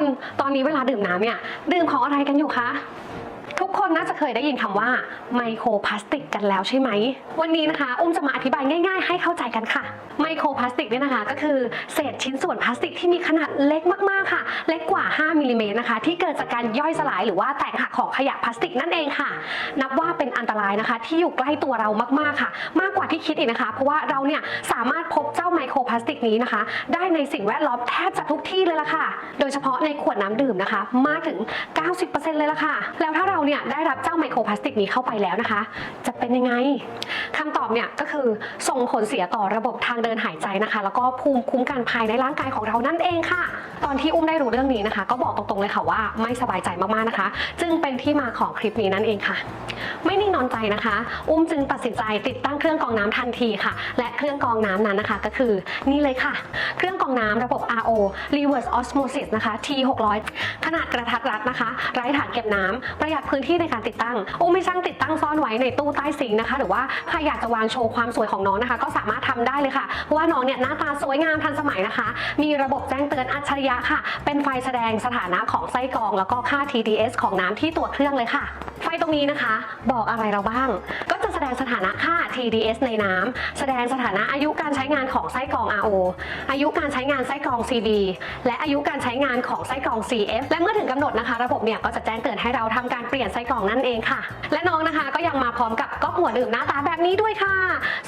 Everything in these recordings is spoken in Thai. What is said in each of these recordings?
คนตอนนี้เวลาดื่มน้ำเนี่ย ดื่มของอะไรกันอยู่คะ น่าจะเคยได้ยินคำว่าไมโครพลาสติกกันแล้วใช่ไหม วันนี้นะคะ อุ้มจะมาอธิบายง่าย ๆ ให้เข้าใจกันค่ะ ไมโครพลาสติกเนี่ยนะคะ ก็คือเศษชิ้นส่วนพลาสติกที่มีขนาดเล็กมากๆค่ะ เล็กกว่า 5มิลลิเมตรนะคะ ที่เกิดจากการย่อยสลายหรือว่าแตกหักของขยะพลาสติกนั่นเองค่ะ นับว่าเป็นอันตรายนะคะ ที่อยู่ใกล้ตัวเรามากๆค่ะ มากกว่าที่คิดอีกนะคะ เพราะว่าเราเนี่ยสามารถพบเจ้าไมโครพลาสติกนี้นะคะ ได้ในสิ่งแวดล้อมแทบจะทุกที่เลยล่ะค่ะ โดยเฉพาะในขวดน้ำดื่มนะคะ มากถึง 90%เลยล่ะค่ะ แล้วถ้าเราเนี่ยได้ได้รับเจ้าไมโครพลาสติกนี้เข้าไปแล้วนะคะ จะเป็นยังไงคำตอบเนี่ยก็คือส่งผลเสียต่อระบบทางเดินหายใจนะคะ แล้วก็ภูมิคุ้มกันภายในร่างกายของเรานั่นเองค่ะ ตอนที่อุ้มได้รู้เรื่องนี้นะคะ ก็บอกตรงๆเลยค่ะว่าไม่สบายใจมากๆนะคะ จึงเป็นที่มาของคลิปนี้นั่นเองค่ะ ไม่นิ่งนอนใจนะคะ อุ้มจึงตัดสินใจติดตั้งเครื่องกรองน้ำทันทีค่ะ และเครื่องกรองน้ำนั้นนะคะ ก็คือนี่เลยค่ะ เครื่องกรองน้ำระบบ RO reverse osmosis นะคะ T 600ขนาดกระทัดรัดนะคะ ไร้ถังเก็บน้ำประหยัดพื้นที่ในการติดตั้งอุ้มไม่ช่างติดตั้งซ่อนไว้ในตู้ใต้ซิงค์นะคะ หรือว่าใครอยากจะวางโชว์ความสวยของน้องนะคะ ก็สามารถทำได้เลยค่ะ เพราะว่าน้องเนี่ยหน้าตาสวยงามทันสมัยนะคะ มีระบบแจ้งเตือนอัจฉริยะค่ะ เป็นไฟแสดงสถานะของไส้กรอง แล้วก็ค่า TDS ของน้ำที่ตัวเครื่องเลยค่ะ ฟตรงนี้นะคะ บอกอะไรเราบ้าง ก็จะแสดงสถานะค่า TDS ในน้ำแสดงสถานะอายุการใช้งานของไส้กรอง RO อายุการใช้งานไส้กรอง CB และอายุการใช้งานของไส้กรอง CF และเมื่อถึงกำหนดนะคะ ระบบเนี่ยก็จะแจ้งเตือนให้เราทำการเปลี่ยนไส้กรองนั่นเองค่ะ และน้องนะคะก็ยังมาพร้อมกับก๊อกหัวดื่มหน้าตาแบบนี้ด้วยค่ะ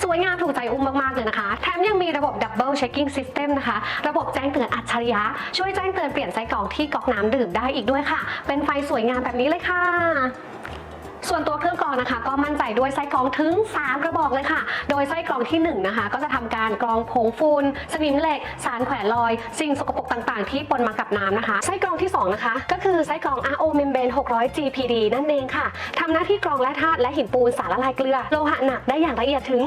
สวยงามถูกใจอุ้มมากๆเลยนะคะ แถมยังมีระบบ Double Checking System นะคะ ระบบแจ้งเตือนอัจฉริยะ ช่วยแจ้งเตือนเปลี่ยนไส้กรองที่ก๊อกน้ำดื่มได้อีกด้วยค่ะ เป็นไฟสวยงามแบบนี้เลยค่ะ ส่วนตัวเครื่องกรองนะคะ ก็มั่นใจด้วยไส้กรองถึง 3 กระบอกเลยค่ะ โดยไส้กรองที่1นะคะก็จะทำการกรองผงฟูนสนิมเหล็ก สารแขวนลอยสิ่งสกปรกต่างๆ ที่ปนมากับน้ำนะคะ ไส้กรองที่2นะคะก็คือไส้กรอง RO membrane 600 GPD นั่นเองค่ะทำหน้าที่กรองแร่ธาตุและหินปูนสารละลายเกลือโลหะหนักได้อย่างละเอียดถึง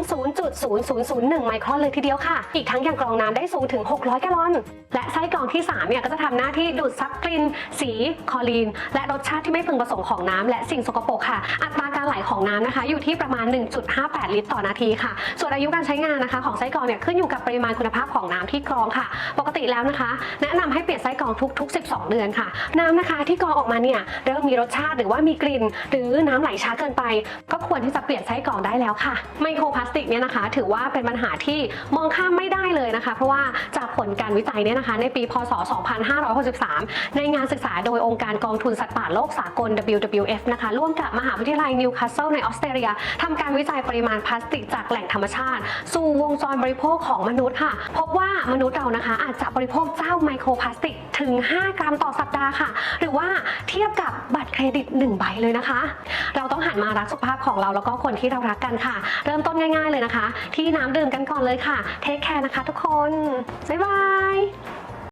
0.0001 ไมครอนเลยทีเดียวค่ะ อีกทั้งยังกรองน้ำได้สูงถึง 600 แกลลอน และไส้กรองที่3เนี่ยก็จะทำหน้าที่ดูดซับกลิ่นสีคลอรีน และรสชาติที่ไม่พึงประสงค์ของน้ำและสิ่งสกปรกค่ะอัตราการไหลของน้ำนะคะ อยู่ที่ประมาณ 1.58 ลิตรต่อนาทีค่ะ ส่วนอายุการใช้งานนะคะ ของไส้กรองเนี่ยขึ้นอยู่กับปริมาณคุณภาพของน้ำที่กรองค่ะ ปกติแล้วนะคะ แนะนำให้เปลี่ยนไส้กรองทุก ๆ 12 เดือนค่ะ น้ำนะคะที่กรองออกมาเนี่ยเริ่มมีรสชาติหรือว่ามีกลิ่น หรือน้ำไหลช้าเกินไป ก็ควรที่จะเปลี่ยนไส้กรองได้แล้วค่ะ ไมโครพลาสติกเนี่ยนะคะ ถือว่าเป็นปัญหาที่มองข้ามไม่ได้เลยนะคะ เพราะว่าจากผลการวิจัยเนี่ยนะคะ ในปีพศ 2563 ในงานศึกษาโดยองค์การกองทุนสัตว์ป่าโลกสากล WWF นะคะ ร่วมกับมหาวิทยาลัยนิวคาสเซิลในออสเตรเลียทำการวิจัยปริมาณพลาสติกจากแหล่งธรรมชาติ สู่วงจรบริโภคของมนุษย์ค่ะ พบว่ามนุษย์เรานะคะ อาจจะบริโภคเจ้าไมโครพลาสติกถึง 5 กรัมต่อสัปดาห์ค่ะ หรือว่าเทียบกับบัตรเครดิต 1 ใบเลยนะคะ เราต้องหันมารักสุขภาพของเราแล้วก็คนที่เรารักกันค่ะ เริ่มต้นง่าย ๆเลยนะคะ ที่น้ำดื่มกันก่อนเลยค่ะ เทคแคร์นะคะทุกคน บ๊ายบาย